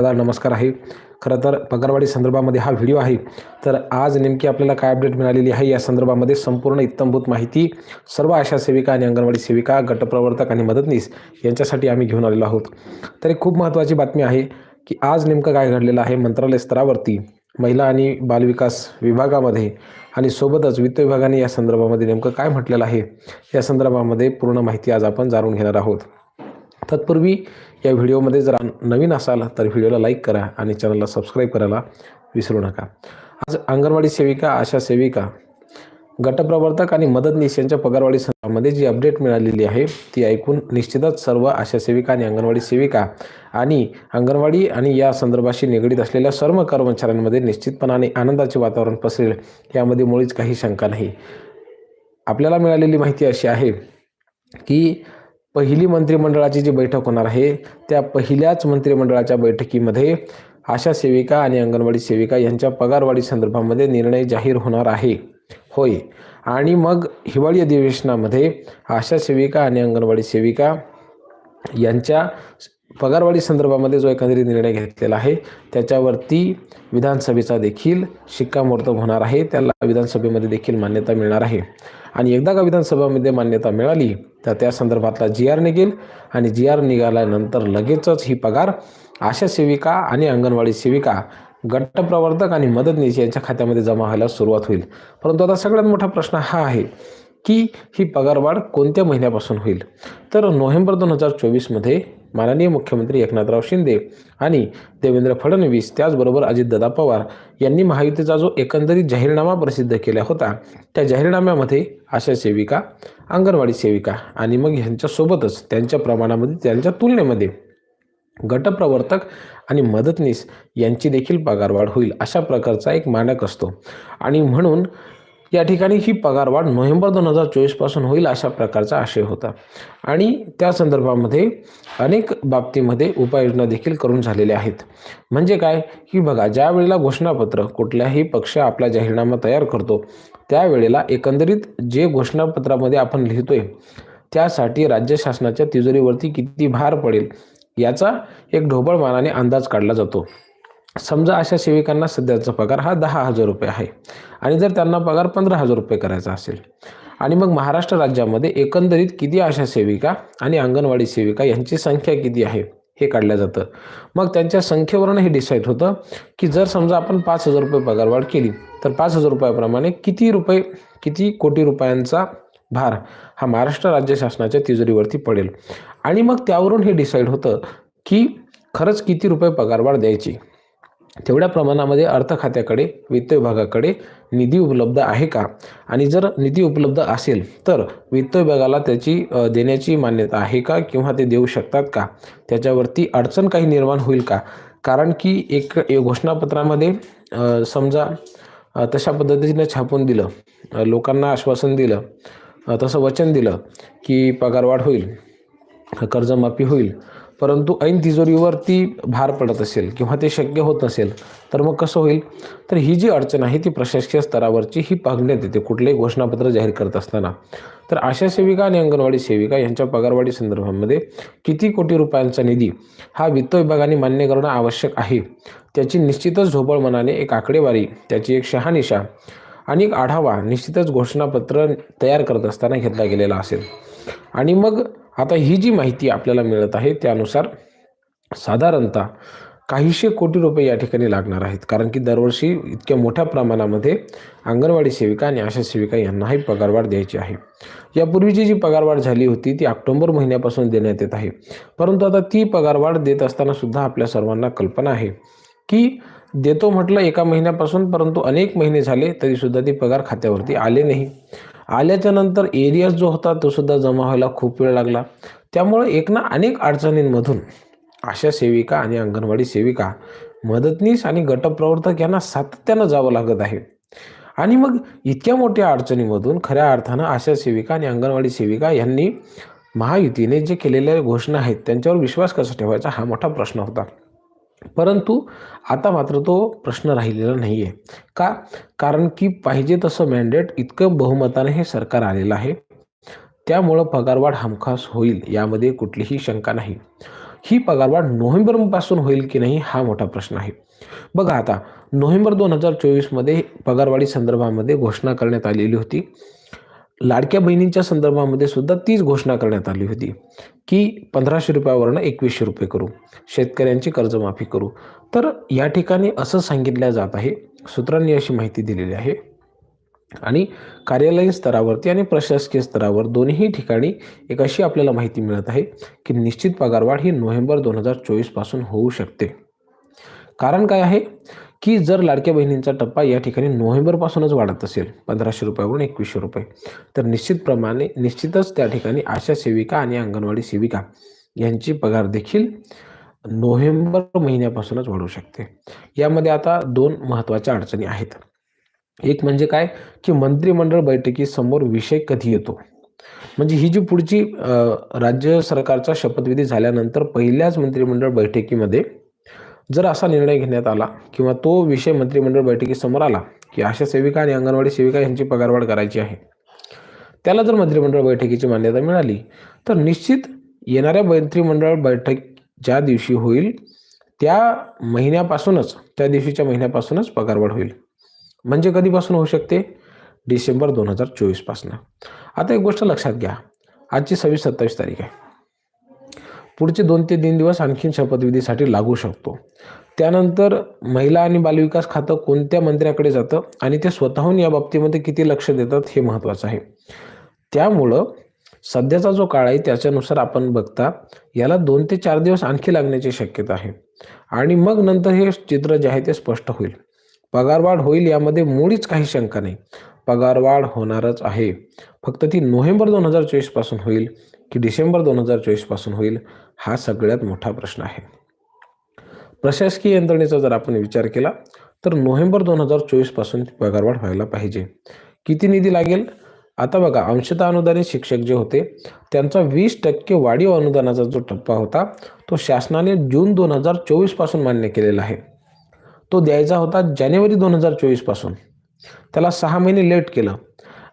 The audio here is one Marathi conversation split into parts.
दादा नमस्कार आहे. खरं तर पगारवाढी संदर्भामध्ये हा व्हिडिओ आहे. तर आज नेमकी आपल्याला काय अपडेट मिळालेली आहे या संदर्भामध्ये संपूर्ण इत्तमभूत माहिती सर्व आशा सेविका आणि अंगणवाडी सेविका गटप्रवर्तक आणि मदतनीस यांच्यासाठी आम्ही घेऊन आलेलो आहोत. तर एक खूप महत्त्वाची बातमी आहे की आज नेमकं काय घडलेलं आहे मंत्रालय स्तरावरती. महिला आणि बालविकास विभागामध्ये आणि सोबतच वित्त विभागाने या संदर्भामध्ये नेमकं काय म्हटलेलं आहे या संदर्भामध्ये पूर्ण माहिती आज आपण जाणून घेणार आहोत. तत्पूर्वी या व्हिडिओमध्ये जर नवीन असाल तर व्हिडिओला लाईक करा आणि चॅनलला सबस्क्राईब करायला विसरू नका. आज अंगणवाडी सेविका आशा सेविका गटप्रवर्तक आणि मदतनीस यांच्या पगारवाढी संदर्भामध्ये जी अपडेट मिळालेली आहे ती ऐकून निश्चितच सर्व आशा सेविका आणि अंगणवाडी सेविका आणि अंगणवाडी आणि या संदर्भाशी निगडीत असलेल्या सर्व कर्मचाऱ्यांमध्ये निश्चितपणाने आनंदाचे वातावरण पसरेल यामध्ये मुळीच काही शंका नाही. आपल्याला मिळालेली माहिती अशी आहे की पहिली मंत्रिमंडळाची जी बैठक होणार आहे त्या पहिल्याच मंत्रिमंडळाच्या बैठकीमध्ये आशा सेविका आणि अंगणवाडी सेविका यांच्या पगारवाढी संदर्भामध्ये निर्णय जाहीर होणार आहे. होय. आणि मग हिवाळी अधिवेशनामध्ये आशा सेविका आणि अंगणवाडी सेविका यांच्या पगारवाढी संदर्भामध्ये जो एकंदरीत निर्णय घेतलेला आहे त्याच्यावरती विधानसभेचा देखील शिक्कामोर्तब होणार आहे. त्याला विधानसभेमध्ये देखील मान्यता मिळणार आहे. आणि एकदा का विधानसभामध्ये मान्यता मिळाली तर त्या संदर्भातला जी आर निघेल आणि जी आर निघाल्यानंतर लगेचच ही पगार आशा सेविका आणि अंगणवाडी सेविका गटप्रवर्तक आणि मदतनीस यांच्या खात्यामध्ये जमा व्हायला सुरुवात होईल. परंतु आता सगळ्यात मोठा प्रश्न हा आहे की ही पगारवाढ कोणत्या महिन्यापासून होईल? तर नोव्हेंबर दोन हजार चोवीसमध्ये माननीय मुख्यमंत्री एकनाथराव शिंदे आणि देवेंद्र फडणवीस त्याचबरोबर अजितदादा पवार यांनी महायुतीचा जो एकंदरीत जाहीरनामा प्रसिद्ध केला होता त्या जाहीरनाम्यामध्ये आशा सेविका अंगणवाडी सेविका आणि मग ह्यांच्यासोबतच त्यांच्या प्रमाणामध्ये त्यांच्या तुलनेमध्ये गटप्रवर्तक आणि मदतनीस यांची देखील पगारवाढ होईल अशा प्रकारचा एक मानक असतो. आणि म्हणून या ठिकाणी ही पगारवाढ नोव्हेंबर दोन हजार चोवीसपासून होईल अशा प्रकारचा आशय होता. आणि त्या संदर्भामध्ये अनेक बाबतीमध्ये उपाययोजना देखील करून झालेल्या आहेत. म्हणजे काय? की बघा ज्या वेळेला घोषणापत्र कुठल्याही पक्ष आपला जाहीरनामा तयार करतो त्यावेळेला एकंदरीत जे घोषणापत्रामध्ये आपण लिहितोय त्यासाठी राज्य शासनाच्या तिजोरीवरती किती भार पडेल याचा एक ढोबळमानाने अंदाज काढला जातो. समजा अशा सेविकांना सध्याचा पगार हा दहा हजार रुपये आहे. आणि जर त्यांना पगार पंधरा हजार रुपये करायचा असेल. आणि मग महाराष्ट्र राज्यामध्ये एकंदरीत किती आशा सेविका आणि अंगणवाडी सेविका यांची संख्या किती आहे हे काढलं जातं. मग त्यांच्या संख्येवरून हे डिसाईड होतं की जर समजा आपण पाच हजार रुपये पगारवाढ केली तर पाच हजार रुपयाप्रमाणे किती रुपये किती कोटी रुपयांचा भार हा महाराष्ट्र राज्य शासनाच्या तिजोरीवरती पडेल. आणि मग त्यावरून हे डिसाईड होतं की खरंच किती रुपये पगारवाढ द्यायची. तेवढ्या प्रमाणामध्ये अर्थ खात्याकडे वित्त विभागाकडे निधी उपलब्ध आहे का? आणि जर निधी उपलब्ध असेल तर वित्त विभागाला त्याची देण्याची मान्यता आहे का किंवा ते देऊ शकतात का? त्याच्यावरती अडचण काही निर्माण होईल का? कारण की एक घोषणापत्रामध्ये समजा तशा पद्धतीने छापून दिलं लोकांना आश्वासन दिलं तसं वचन दिलं की पगारवाढ होईल कर्जमाफी होईल परंतु ऐन तिजोरीवरती भार पडत असेल किंवा ते शक्य होत नसेल तर मग कसं होईल? तर ही जी अडचण आहे ती प्रशासकीय स्तरावरची ही पाहण्यात येते कुठलेही घोषणापत्र जाहीर करत असताना. तर आशा सेविका आणि अंगणवाडी सेविका यांच्या पगारवाढी संदर्भामध्ये किती कोटी रुपयांचा निधी हा वित्त विभागाने मान्य करणं आवश्यक आहे? त्याची निश्चितच झोबळ मनाने एक आकडेवारी त्याची एक शहानिशा आणि एक आढावा निश्चितच घोषणापत्र तयार करत असताना घेतला गेलेला असेल. आणि मग आता ही जी माहिती आपल्याला मिळत आहे त्यानुसार साधारणतः काहीशे कोटी रुपये या ठिकाणी लागणार आहेत. कारण की दरवर्षी इतक्या मोठ्या प्रमाणामध्ये अंगणवाडी सेविका आणि आशा सेविका यांनाही पगारवाढ द्यायची आहे. यापूर्वीची जी पगारवाढ झाली होती ती ऑक्टोंबर महिन्यापासून देण्यात येत आहे. परंतु आता ती पगारवाढ देत असताना सुद्धा आपल्या सर्वांना कल्पना आहे की देतो म्हटलं एका महिन्यापासून परंतु अनेक महिने झाले तरीसुद्धा ते पगार खात्यावरती आले नाही. आल्याच्यानंतर एरियाज जो होता तो सुद्धा जमा व्हायला खूप वेळ लागला. त्यामुळे एक ना अनेक अडचणींमधून आशा सेविका आणि अंगणवाडी सेविका मदतनीस आणि गटप्रवर्तक यांना सातत्यानं जावं लागत आहे. आणि मग इतक्या मोठ्या अडचणीमधून खऱ्या अर्थानं आशा सेविका आणि अंगणवाडी सेविका यांनी महायुतीने जे केलेल्या घोषणा आहेत त्यांच्यावर विश्वास कसा ठेवायचा हा मोठा प्रश्न होता. परंतु आता मात्र तो प्रश्न राहिलेला नाही आहे का? कारण की पाहिजे तसं मॅन्डेट इतकं बहुमताने हे सरकार आलेलं आहे. त्यामुळं पगारवाढ हमखास होईल यामध्ये कुठलीही शंका नाही. ही पगारवाढ नोव्हेंबरपासून होईल की नाही हा मोठा प्रश्न आहे. बघा आता नोव्हेंबर दोन हजार चोवीसमध्ये पगारवाढी संदर्भामध्ये घोषणा करण्यात आलेली होती. लाडक्या बहिणींच्या संदर्भामध्ये सुद्धा तीच घोषणा करण्यात आली होती की पंधराशे रुपयावरनं एकवीसशे रुपये करू शेतकऱ्यांची कर्जमाफी करू. तर या ठिकाणी असं सांगितलं जात आहे सूत्रांनी अशी माहिती दिलेली आहे. आणि कार्यालयीन स्तरावरती आणि प्रशासकीय स्तरावर दोन्ही ठिकाणी एक अशी आपल्याला माहिती मिळत आहे की निश्चित पगारवाढ ही नोव्हेंबर दोन हजार चोवीसपासून होऊ शकते. कारण काय आहे? की जर लाडक्या बहिणींचा टप्पा या ठिकाणी नोव्हेंबरपासूनच वाढत असेल पंधराशे रुपयावरून एकवीसशे रुपये तर निश्चितप्रमाणे निश्चितच त्या ठिकाणी आशा सेविका आणि अंगणवाडी सेविका यांची पगार देखील नोव्हेंबर महिन्यापासूनच वाढू शकते. यामध्ये आता दोन महत्त्वाच्या अडचणी आहेत. एक म्हणजे काय? की मंत्रिमंडळ बैठकीसमोर विषय कधी येतो? म्हणजे ही जी पुढची राज्य सरकारचा शपथविधी झाल्यानंतर पहिल्याच मंत्रिमंडळ बैठकीमध्ये जर असा निर्णय घेण्यात आला किंवा तो विषय मंत्रिमंडळ बैठकीसमोर आला की आशा सेविका आणि अंगणवाडी सेविका यांची पगारवाढ करायची आहे त्याला जर मंत्रिमंडळ बैठकीची मान्यता मिळाली तर निश्चित येणाऱ्या मंत्रिमंडळ बैठक ज्या दिवशी होईल त्या महिन्यापासूनच त्या दिवशीच्या महिन्यापासूनच पगारवाढ होईल. म्हणजे कधीपासून होऊ शकते? डिसेंबर दोन हजार चोवीसपासून आता एक गोष्ट लक्षात घ्या. आजची सव्वीस सत्तावीस तारीख आहे. पुढचे दोन ते तीन दिवस आणखीन शपथविधीसाठी लागू शकतो. त्यानंतर महिला आणि बालविकास खातं कोणत्या मंत्र्याकडे जातं आणि ते स्वतःहून या बाबतीमध्ये किती लक्ष देतात हे महत्त्वाचं आहे. त्यामुळं सध्याचा जो काळ आहे त्याच्यानुसार आपण बघता याला दोन ते चार दिवस आणखी लागण्याची शक्यता आहे. आणि मग नंतर हे चित्र जे आहे ते स्पष्ट होईल. पगारवाढ होईल यामध्ये मुळीच काही शंका नाही. पगारवाढ होणारच आहे. फक्त ती नोव्हेंबर दोन हजार चोवीसपासून होईल की डिसेंबर दोन हजार चोवीसपासून होईल. हा सगळ्यात मोठा प्रश्न आहे. प्रशासकीय यंत्रणेचा जर आपण विचार केला तर नोव्हेंबर दोन हजार चोवीसपासून पगारवाढ व्हायला पाहिजे. किती निधी लागेल? आता बघा अंशतः अनुदानित शिक्षक जे होते त्यांचा वीस टक्के वाढीव अनुदानाचा जो टप्पा होता तो शासनाने जून दोन हजार चोवीसपासून मान्य केलेला आहे. तो द्यायचा होता जानेवारी दोन हजार चोवीसपासून त्याला सहा महिने लेट केलं.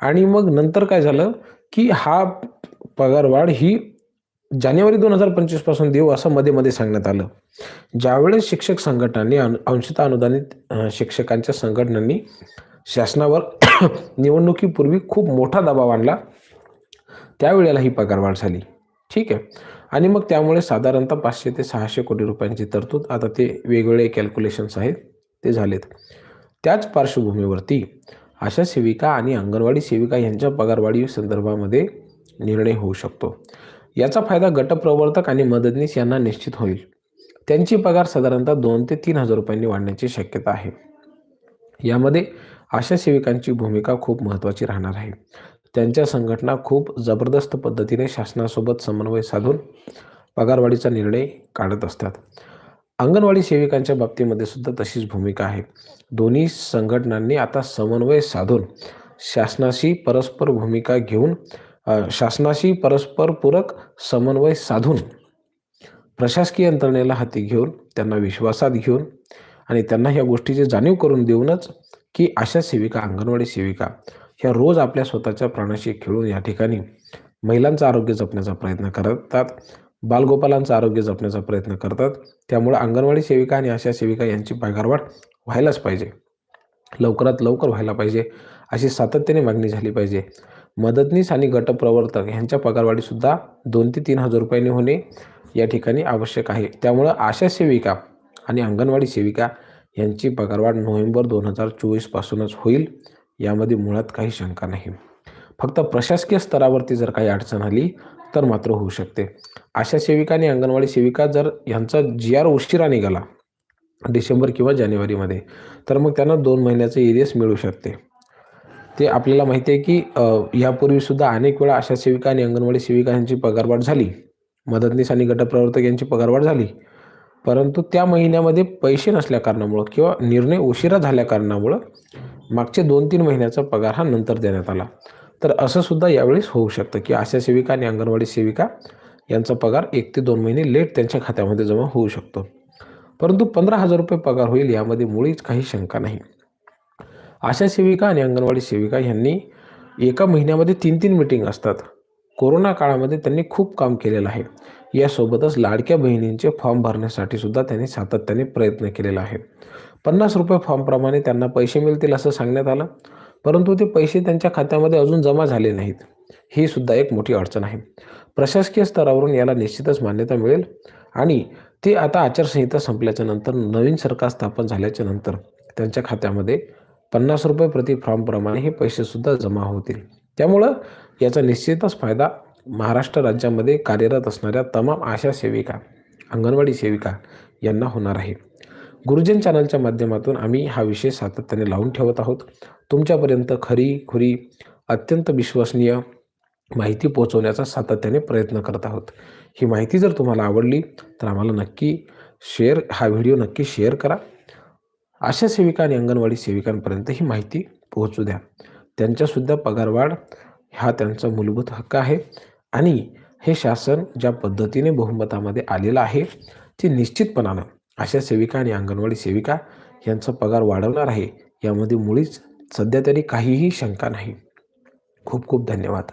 आणि मग नंतर काय झालं की हा पगारवाढ ही जानेवारी दोन हजार पंचवीसपासून देऊ असं मध्ये मध्ये सांगण्यात आलं. ज्यावेळेस शिक्षक संघटनांनी अंशतः अनुदानित शिक्षकांच्या संघटनांनी शासनावर निवडणुकीपूर्वी खूप मोठा दबाव आणला त्यावेळेला ही पगारवाढ झाली. ठीक आहे. आणि मग त्यामुळे साधारणतः पाचशे ते सहाशे कोटी रुपयांची तरतूद आता ते वेगवेगळे कॅल्क्युलेशन्स आहेत ते झालेत. त्याच पार्श्वभूमीवरती आशा सेविका आणि अंगणवाडी सेविका यांच्या पगारवाढी संदर्भामध्ये निर्णय होऊ शकतो. याचा फायदा गटप्रवर्तक आणि मदतनीस यांना निश्चित होईल. त्यांची पगार साधारणतः दोन ते तीन हजार रुपयांनी वाढण्याची शक्यता आहे. यामध्ये आशा सेविकांची भूमिका खूप महत्त्वाची राहणार आहे. त्यांच्या संघटना खूप जबरदस्त पद्धतीने शासनासोबत समन्वय साधून पगारवाढीचा निर्णय काढत असतात. अंगणवाडी सेविकांच्या बाबतीमध्ये सुद्धा तशीच भूमिका आहे. दोन्ही संघटनांनी आता समन्वय साधून शासनाशी परस्पर भूमिका घेऊन शासनाशी परस्पर पूरक समन्वय साधून प्रशासकीय यंत्रणेला हाती घेऊन त्यांना विश्वासात घेऊन आणि त्यांना ह्या गोष्टीची जाणीव करून देऊनच की अशा सेविका अंगणवाडी सेविका ह्या रोज आपल्या स्वतःच्या प्राणाशी खेळून या ठिकाणी महिलांचं आरोग्य जपण्याचा प्रयत्न करतात बालगोपालांचं आरोग्य जपण्याचा प्रयत्न करतात. त्यामुळे अंगणवाडी सेविका आणि आशा सेविका यांची पगारवाढ व्हायलाच पाहिजे. लवकरात लवकर व्हायला पाहिजे. अशी सातत्याने मागणी झाली पाहिजे. मदतनीस आणि गटप्रवर्तक यांच्या पगारवाढीसुद्धा दोन ते तीन हजार रुपयांनी होणे या ठिकाणी आवश्यक आहे. त्यामुळं आशा सेविका आणि अंगणवाडी सेविका यांची पगारवाढ नोव्हेंबर दोन हजार चोवीसपासूनच होईल यामध्ये मुळात काही शंका नाही. फक्त प्रशासकीय स्तरावरती जर काही अडचण आली तर मात्र होऊ शकते. आशा सेविका आणि अंगणवाडी सेविका जर यांचा जी आर उशिरा निघाला डिसेंबर किंवा जानेवारीमध्ये. तर मग त्यांना दोन महिन्याचं एरियस मिळू शकते. ते आपल्याला माहिती आहे की यापूर्वीसुद्धा अनेक वेळा आशा सेविका आणि अंगणवाडी सेविका यांची पगारवाढ झाली. मदतनीस आणि गटप्रवर्तक यांची पगारवाढ झाली. परंतु त्या महिन्यामध्ये पैसे नसल्या कारणामुळं किंवा निर्णय उशिरा झाल्या कारणामुळं मागचे दोन तीन महिन्याचा पगार हा नंतर देण्यात आला. तर असं सुद्धा यावेळेस होऊ शकतं की आशा सेविका आणि अंगणवाडी सेविका यांचा पगार एक ते दोन महिने लेट त्यांच्या खात्यामध्ये जमा होऊ शकतो. परंतु पंधरा हजार रुपये पगार होईल यामध्ये मुळीच काही शंका नाही. आशा सेविका आणि अंगणवाडी सेविका यांनी एका महिन्यामध्ये तीन तीन मिटिंग असतात. कोरोना काळामध्ये त्यांनी खूप काम केलेलं आहे. यासोबतच लाडक्या बहिणींचे फॉर्म भरण्यासाठी सुद्धा त्यांनी सातत्याने प्रयत्न केलेला आहे. पन्नास रुपये फॉर्मप्रमाणे त्यांना पैसे मिळतील असं सांगण्यात आलं. परंतु ते पैसे त्यांच्या खात्यामध्ये अजून जमा झाले नाहीत. ही सुद्धा एक मोठी अडचण आहे. प्रशासकीय स्तरावरून याला निश्चितच मान्यता मिळेल. आणि ते आता आचारसंहिता संपल्याच्या नंतर नवीन सरकार स्थापन झाल्याच्यानंतर त्यांच्या खात्यामध्ये पन्नास रुपये प्रति फॉर्मप्रमाणे हे पैसेसुद्धा जमा होतील. त्यामुळं याचा निश्चितच फायदा महाराष्ट्र राज्यामध्ये कार्यरत असणाऱ्या तमाम आशा सेविका अंगणवाडी सेविका यांना होणार आहे. गुरुजन चॅनलच्या माध्यमातून आम्ही हा विषय सातत्याने लावून ठेवत आहोत. तुमच्यापर्यंत खरी खुरी अत्यंत विश्वसनीय माहिती पोहोचवण्याचा सातत्याने प्रयत्न करत आहोत. ही माहिती जर तुम्हाला आवडली तर आम्हाला नक्की शेअर हा व्हिडिओ नक्की शेअर करा. आशा सेविका आणि अंगणवाडी सेविकांपर्यंत ही माहिती पोहोचू द्या. त्यांच्यासुद्धा पगारवाढ हा त्यांचा मूलभूत हक्क आहे आणि हे शासन ज्या पद्धतीने बहुमतामध्ये आलेलं आहे ते निश्चितपणानं आशा सेविका आणि अंगणवाडी सेविका यांचा पगार वाढवणार आहे यामध्ये मुळीच सध्या तरी काहीही शंका नाही. खूप खूप धन्यवाद.